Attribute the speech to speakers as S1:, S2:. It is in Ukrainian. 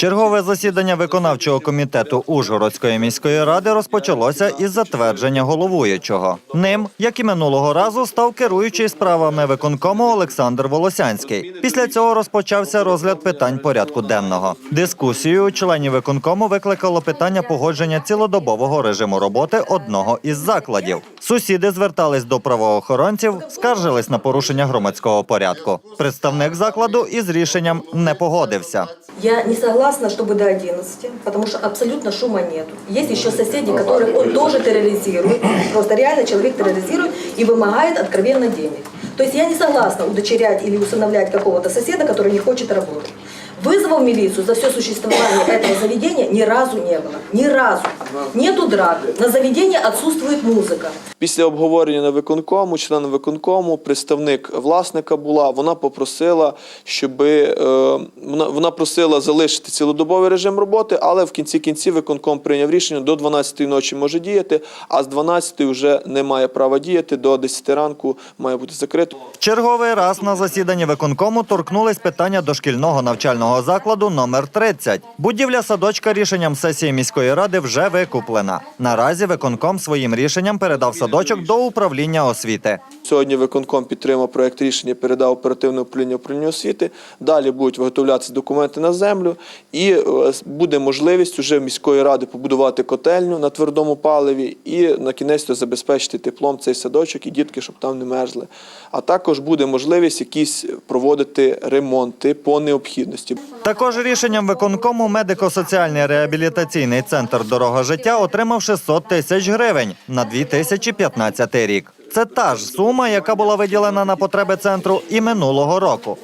S1: Чергове засідання виконавчого комітету Ужгородської міської ради розпочалося із затвердження головуючого. Ним, як і минулого разу, став керуючий справами виконкому Олександр Волосянський. Після цього розпочався розгляд питань порядку денного. Дискусію членів виконкому викликало питання погодження цілодобового режиму роботи одного із закладів. Сусіди звертались до правоохоронців, скаржились на порушення громадського порядку. Представник закладу із рішенням не погодився.
S2: Я не согласна, чтобы до 11, потому что абсолютно шума нету. Есть еще соседи, которых он тоже терроризирует. Просто реально человек терроризирует и вымогает откровенно денег. То есть я не согласна удочерять или усыновлять какого-то соседа, который не хочет работать. Вызова в милицию за все существование этого заведения ни разу не было. Ни разу. Нету драк. На заведении отсутствует музыка.
S3: Після обговорення на виконкому, членом виконкому, представник власника була, вона попросила, щоб вона, вона просила залишити цілодобовий режим роботи, але в кінці кінці виконком прийняв рішення до 12 ночі може діяти, а з 12 вже не має права діяти, до 10 ранку має бути закрито.
S1: В Черговий раз на засіданні виконкому торкнулись питання дошкільного навчального закладу номер 30. Будівля садочка рішенням сесії міської ради вже викуплена. Наразі виконком своїм рішенням передав садочок до управління освіти.
S3: Сьогодні виконком підтримав проект рішення, передав оперативне управління управління освіти. Далі будуть виготовлятися документи на землю, і е, буде можливість уже міської ради побудувати котельню на твердому паливі і на кінець забезпечити теплом цей садочок і дітки, щоб там не мерзли. А також буде можливість якісь проводити ремонти по необхідності.
S1: Також рішенням виконкому медико-соціальний реабілітаційний центр Дорога життя отримав 600 тисяч гривень на 2015 рік. Це та ж сума, яка була виділена на потреби центру і минулого року.